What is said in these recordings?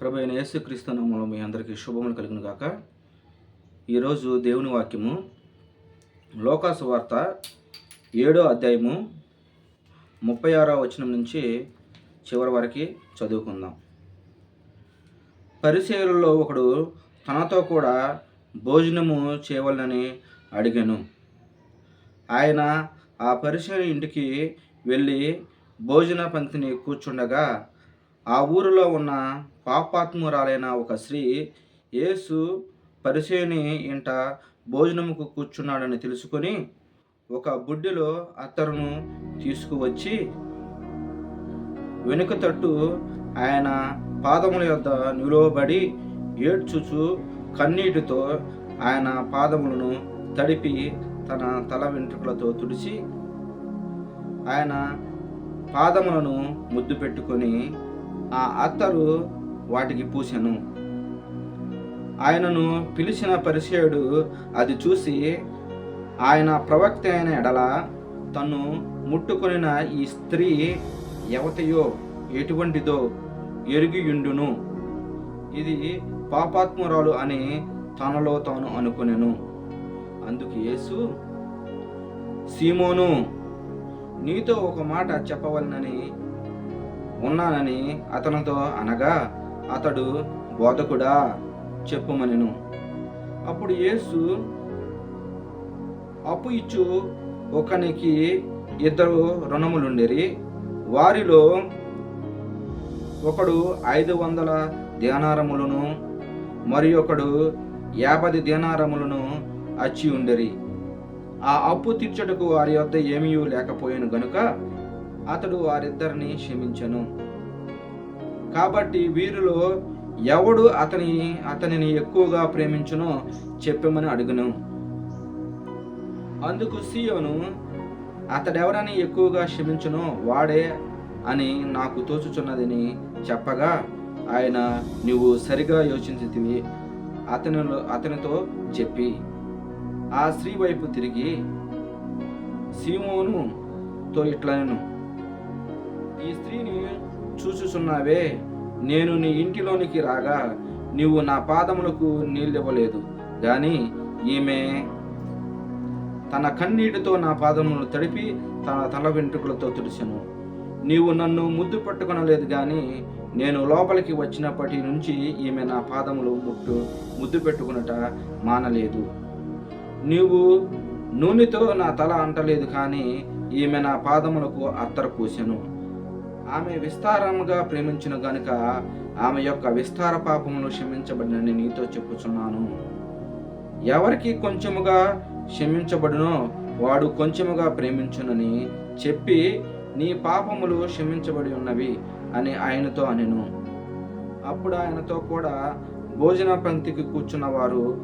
ప్రభు అయిన యేసుక్రీస్తు మీ అందరికీ శుభములు కలిగిన గాక. ఈరోజు దేవుని వాక్యము లోకాసు వార్త ఏడో అధ్యాయము ముప్పై ఆరో వచనం నుంచి చివరి వరకు చదువుకుందాం. పరిచయులలో ఒకడు తనతో కూడా భోజనము చేయవలనని అడిగాను. ఆయన ఆ పరిచయ ఇంటికి వెళ్ళి భోజన పంక్తిని కూర్చుండగా ఆ ఊరిలో ఉన్న పాపాత్మురాలైన ఒక స్త్రీ యేసు పరిచయని ఇంట భోజనముకు కూర్చున్నాడని తెలుసుకొని ఒక బుడ్డిలో అత్తరును తీసుకువచ్చి వెనుక తట్టు ఆయన పాదముల యొద్ద నిలువబడి ఏడ్చుచు కన్నీటితో ఆయన పాదములను తడిపి తన తల వెంట్రుకలతో తుడిచి ఆయన పాదములను ముద్దు పెట్టుకొని ఆ అత్తరు వాటికి పూసెను. ఆయనను పిలిచిన పరిచయుడు అది చూసి ఆయన ప్రవక్త అయిన ఎడల తను ముట్టుకొనిన ఈ స్త్రీ ఎవతయో ఎటువంటిదో ఎరిగియుండును. ఇది పాపాత్మురాలు అని తనలో తాను అనుకునెను. అందుకు యేసు సీమోను నీతో ఒక మాట చెప్పవలనని ఉన్నానని అతనితో అనగా అతడు బోధకుడా చెప్పుమనెను. అప్పుడు యేసు అప్పు ఇచ్చు ఒకనికి ఇద్దరు రుణములుండిరి. వారిలో ఒకడు ఐదు వందల ధ్యానారములను మరి ఒకడు యాభై ధ్యానారములను అచ్చి ఉండరి ఆ అప్పు తీర్చుటకు వారి వద్ద ఏమీ లేకపోయాను గనుక అతడు వారిద్దరిని క్షమించను. కాబట్టి వీరిలో ఎవడు అతని అతనిని ఎక్కువగా ప్రేమించునో చెప్పమని అడుగును. అందుకు సీయోను అతడెవరని ఎక్కువగా క్షమించునో వాడే అని నాకు తోచుచున్నదని చెప్పగా ఆయన నువ్వు సరిగా యోచించితివి అతనిలో అతనితో చెప్పి. ఆ స్త్రీ వైపు తిరిగి సీమోను తో ఈ స్త్రీని చూచుచున్నావే నేను నీ ఇంటిలోనికి రాగా నీవు నా పాదములకు నీళ్ళివ్వలేదు. గాని ఈమె తన కన్నీటితో నా పాదములను తడిపి తన తల వెంట్రుకలతో తుడిచెను. నీవు నన్ను ముద్దు పట్టుకొనలేదు కానీ నేను లోపలికి వచ్చినప్పటి నుంచి ఈమె నా పాదములు ముట్టు ముద్దు పెట్టుకునట మానలేదు. నీవు నూనెతో నా తల అంటలేదు కానీ ఈమె నా పాదములకు అత్తర పూసెను. ఆమె విస్తారముగా ప్రేమించిన గనుక ఆమె యొక్క విస్తార పాపములు క్షమించబడినని నీతో చెప్పుచున్నాను. ఎవరికి కొంచెముగా క్షమించబడునో వాడు కొంచెముగా ప్రేమించునని చెప్పి నీ పాపములు క్షమించబడి ఉన్నవి అని ఆయనతో అనెను. అప్పుడు ఆయనతో కూడా భోజన పంక్తికి కూర్చున్న వారు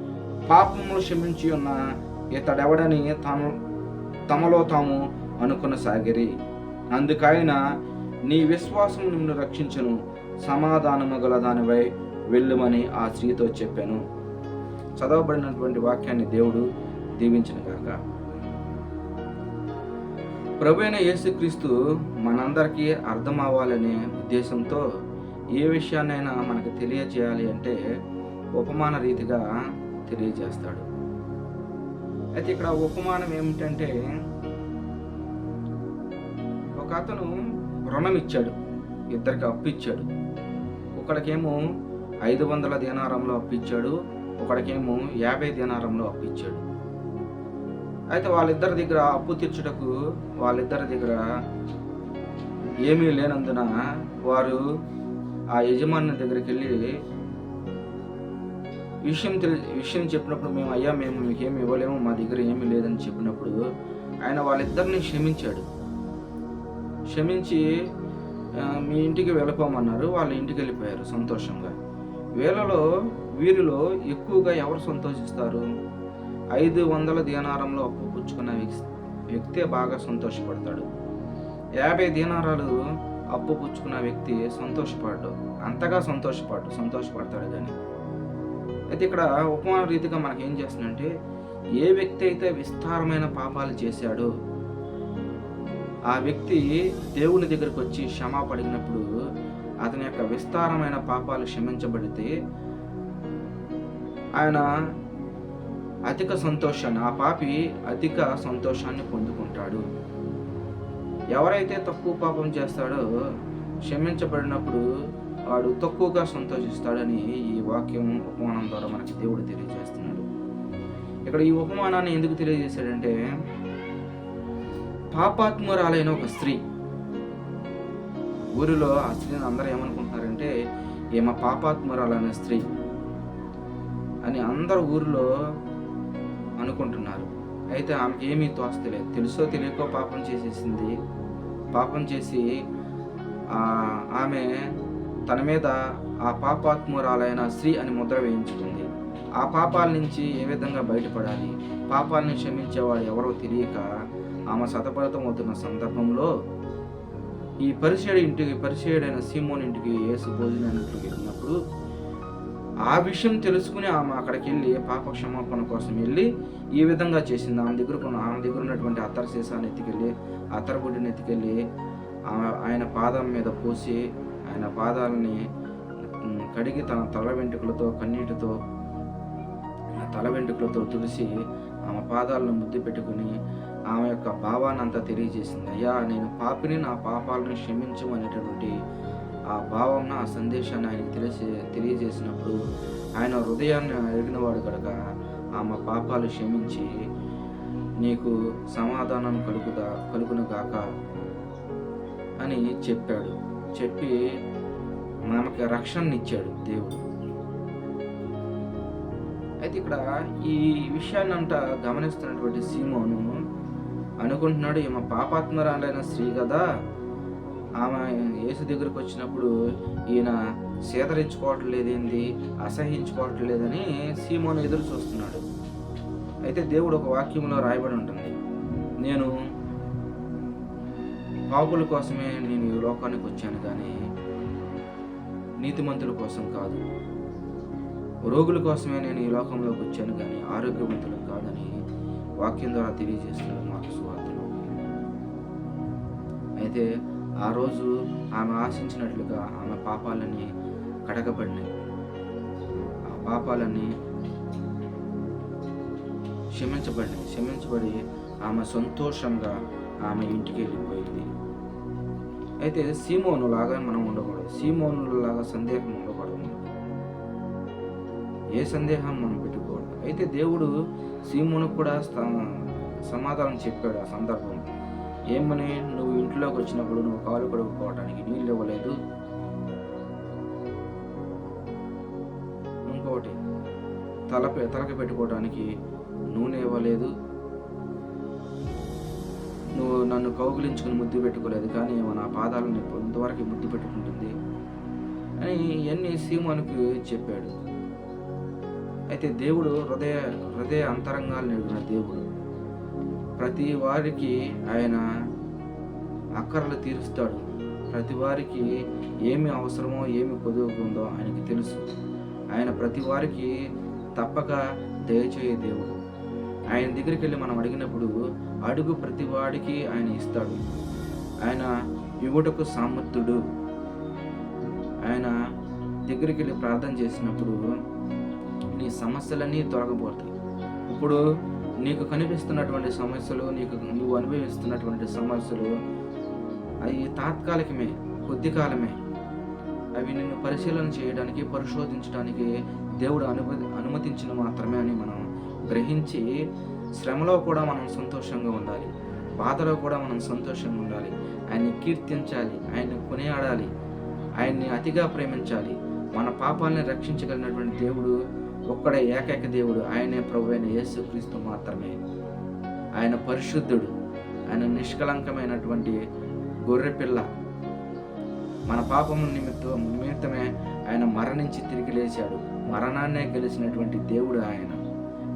పాపములు క్షమించి ఉన్న ఇతడెవడని తాము తమలో తాము అనుకున్న సాగిరి అందుకైనా నీ విశ్వాసం నిన్ను రక్షించను సమాధానము గల దానివై వెళ్ళుమని ఆ స్త్రీతో చెప్పాను. చదవబడినటువంటి వాక్యాన్ని దేవుడు దీవించిన గాక. ప్రభైన యేసుక్రీస్తు మనందరికీ అర్థం అవ్వాలనే ఉద్దేశంతో ఏ విషయాన్నైనా మనకు తెలియజేయాలి అంటే ఉపమాన రీతిగా తెలియజేస్తాడు. అయితే ఇక్కడ ఉపమానం ఏమిటంటే ఒక అతను రుణం ఇచ్చాడు ఇద్దరికి అప్పు ఇచ్చాడు ఒకడికేమో ఐదు వందల దినారంలో అప్పిచ్చాడు. ఒకడికేమో యాభై దినారంలో అప్పిచ్చాడు. అయితే వాళ్ళిద్దరి దగ్గర అప్పు తీర్చుటకు వాళ్ళిద్దరి దగ్గర ఏమీ లేనందున వారు ఆ యజమాని దగ్గరికి వెళ్ళి విషయం తెలి విషయం చెప్పినప్పుడు మేము అయ్యా మేము మీకు ఏమి ఇవ్వలేము మా దగ్గర ఏమీ లేదని చెప్పినప్పుడు ఆయన వాళ్ళిద్దరిని క్షమించాడు. క్షమించి మీ ఇంటికి వెళ్ళిపోమన్నారు. వాళ్ళ ఇంటికి వెళ్ళిపోయారు సంతోషంగా. వీళ్ళలో వీరిలో ఎక్కువగా ఎవరు సంతోషిస్తారు? ఐదు వందల దీనారంలో అప్పు పుచ్చుకున్న వ్యక్తి- వ్యక్తే బాగా సంతోషపడతాడు. యాభై దీనారాలు అప్పు పుచ్చుకున్న వ్యక్తి సంతోషపడ్డు అంతగా సంతోషపడ్డు సంతోషపడతాడు కానీ అయితే ఇక్కడ ఉపమాన రీతిగా మనకేం చేస్తుందంటే ఏ వ్యక్తి అయితే విస్తారమైన పాపాలు చేశాడో ఆ వ్యక్తి దేవుని దగ్గరకు వచ్చి క్షమాపడినప్పుడు అతని యొక్క విస్తారమైన పాపాలు క్షమించబడితే ఆయన అధిక సంతోషాన్ని ఆ పాపి అధిక సంతోషాన్ని పొందుకుంటాడు. ఎవరైతే తక్కువ పాపం చేస్తాడో క్షమించబడినప్పుడు వాడు తక్కువగా సంతోషిస్తాడని ఈ వాక్యం ఉపమానం ద్వారా మనకి దేవుడు తెలియజేస్తున్నాడు. ఇక్కడ ఈ ఉపమానాన్ని ఎందుకు తెలియజేశాడంటే పాపాత్మురాలైన ఒక స్త్రీ. ఊరిలో ఆ స్త్రీని అందరూ ఏమనుకుంటున్నారంటే ఏమ పాపాత్మురాలైన స్త్రీ అని అందరు ఊరిలో అనుకుంటున్నారు. అయితే ఆమెకి ఏమీ తోస్తలేదు తెలుసో తెలియకో పాపం చేసేసింది. పాపం చేసి ఆమె తన మీద ఆ పాపాత్మురాలైన స్త్రీ అని ముద్ర వేయించుకుంది. ఆ పాపాల నుంచి ఏ విధంగా బయటపడాలి? పాపాలను క్షమించేవాడు ఎవరో తెలియక ఆమె సతపరితం అవుతున్న సందర్భంలో ఈ పరిచయుడి ఇంటికి పరిచయుడైన సీమోన్ ఇంటికి యేసు భోజనానికి వెళ్ళినప్పుడు ఆ విషయం తెలుసుకుని ఆమె అక్కడికి వెళ్ళి పాప క్షమాపణ కోసం వెళ్ళి ఈ విధంగా చేసింది? ఆమె దగ్గర ఆమె దగ్గర ఉన్నటువంటి అత్తర సీసాన్ని ఎత్తుకెళ్ళి అత్తర గుడ్డిని ఎత్తుకెళ్ళి ఆమె ఆయన పాదం మీద పోసి ఆయన పాదాలని కడిగి తన తల వెంట్రుకలతో కన్నీటితో తల వెంట్రుకలతో తులిసి ఆమె పాదాలను ముద్దు పెట్టుకుని ఆమె యొక్క భావాన్ని అంతా తెలియజేసింది. అయ్యా నేను పాపిని నా పాపాలను క్షమించు అనేటటువంటి ఆ భావం ఆ సందేశాన్ని ఆయనకి తెలిసి తెలియజేసినప్పుడు ఆయన హృదయాన్ని అడిగినవాడు కనుక ఆమె పాపాలు క్షమించి నీకు సమాధానం కలుగుదా కలుగును గాక అని చెప్పాడు. చెప్పి మనకి రక్షణనిచ్చాడు దేవుడు. అయితే ఇక్కడ ఈ విషయాన్ని అంట గమనిస్తున్నటువంటి సీమోను అనుకుంటున్నాడు ఈమె పాపాత్మరాలైన స్త్రీ కదా. ఆమె యేసు దగ్గరకు వచ్చినప్పుడు ఈయన సేదరించుకోవటం లేదేంది? అసహించుకోవటం లేదని సీమోను ఎదురు చూస్తున్నాడు. అయితే దేవుడు ఒక వాక్యంలో రాయబడి ఉంటుంది నేను పాపుల కోసమే నేను ఈ లోకానికి వచ్చాను కానీ నీతిమంతుల కోసం కాదు. రోగుల కోసమే నేను ఈ లోకంలోకి వచ్చాను కానీ ఆరోగ్యవంతులకు కాదని వాక్యం ద్వారా తెలియజేస్తున్నాడు అయితే ఆ రోజు ఆమె ఆశించినట్లుగా ఆమె పాపాలని కడగబడినాయి. ఆ పాపాలన్నీ క్షమించబడినాయి. క్షమించబడి ఆమె సంతోషంగా ఆమె ఇంటికి వెళ్ళిపోయింది. అయితే సీమోను లాగా మనం ఉండకూడదు. సీమోను లాగా సందేహం ఉండకూడదు ఏ సందేహం మనం పెట్టుకోవద్దు అయితే దేవుడు సీమోను కూడా సమాధానం చెప్పాడు ఆ సందర్భం ఏమని నువ్వు ఇంట్లోకి వచ్చినప్పుడు నువ్వు కాలు కడుక్కోవడానికి నీళ్ళు ఇవ్వలేదు? ఇంకోటి తల తలకి పెట్టుకోవడానికి నూనె ఇవ్వలేదు. నువ్వు నన్ను కౌగులించుకుని ముద్దు పెట్టుకోలేదు కానీ నా పాదాలను ఇంతవరకు ముద్దు పెట్టుకుంటుంది అని ఇవన్నీ సీమోనికి చెప్పాడు. అయితే దేవుడు హృదయ హృదయ అంతరంగాలు ఎరిగిన దేవుడు. ప్రతి వారికి ఆయన అక్కర్లు తీరుస్తాడు. ప్రతి వారికి ఏమి అవసరమో ఏమి కొదువుకుందో ఆయనకి తెలుసు. ఆయన ప్రతి వారికి తప్పక దయచేయ దేవుడు. ఆయన దగ్గరికి వెళ్ళి మనం అడిగినప్పుడు అడుగు ప్రతి వాడికి ఆయన ఇస్తాడు. ఆయన ఇవ్వటకు సామర్థ్యుడు ఆయన దగ్గరికి వెళ్ళి ప్రార్థన చేసినప్పుడు నీ సమస్యలన్నీ తొలగబోతాయి ఇప్పుడు నీకు కనిపిస్తున్నటువంటి సమస్యలు నీకు నువ్వు అనుభవిస్తున్నటువంటి సమస్యలు అవి తాత్కాలికమే కొద్ది కాలమే. అవి నిన్ను పరిశీలన చేయడానికి పరిశోధించడానికి దేవుడు అనుమతి అనుమతించిన మాత్రమే అని మనం గ్రహించి శ్రమలో కూడా మనం సంతోషంగా ఉండాలి. బాధలో కూడా మనం సంతోషంగా ఉండాలి. ఆయన్ని కీర్తించాలి ఆయన్ని కొనియాడాలి ఆయన్ని అతిగా ప్రేమించాలి. మన పాపాలని రక్షించగలిగినటువంటి దేవుడు ఒక్కడే ఏకైక దేవుడు ఆయనే ప్రభు అయిన యేసుక్రీస్తు మాత్రమే. ఆయన పరిశుద్ధుడు ఆయన నిష్కలంకమైనటువంటి గొర్రెపిల్ల. మన పాపము నిమిత్తం నిమిత్తమే ఆయన మరణించి తిరిగి లేచాడు. మరణాన్నే గెలిచినటువంటి దేవుడు ఆయన.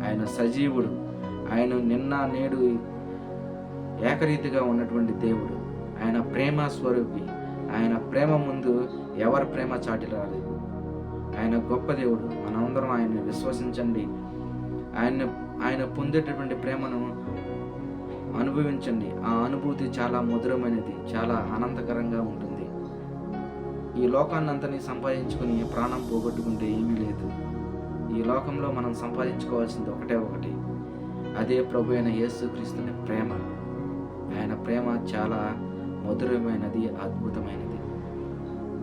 ఆయన సజీవుడు. ఆయన నిన్న నేడు ఏకరీతిగా ఉన్నటువంటి దేవుడు. ఆయన ప్రేమ స్వరూపి. ఆయన ప్రేమ ముందు ఎవరి ప్రేమ చాటి రాలేదు ఆయన గొప్ప దేవుడు. మనందరం ఆయన్ని విశ్వసించండి. ఆయన ఆయన పొందేటటువంటి ప్రేమను అనుభవించండి. ఆ అనుభూతి చాలా మధురమైనది చాలా ఆనందకరంగా ఉంటుంది. ఈ లోకాన్నంతని సంపాదించుకుని ప్రాణం పోగొట్టుకుంటే ఏమీ లేదు. ఈ లోకంలో మనం సంపాదించుకోవాల్సింది ఒకటే ఒకటి. అదే ప్రభు అయిన యేసుక్రీస్తుని ప్రేమ. ఆయన ప్రేమ చాలా మధురమైనది అద్భుతమైనది.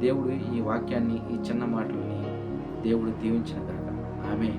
దేవుడు ఈ వాక్యాన్ని ఈ చిన్న మాటలు దేవుడు దీవించిన కాక ఆమె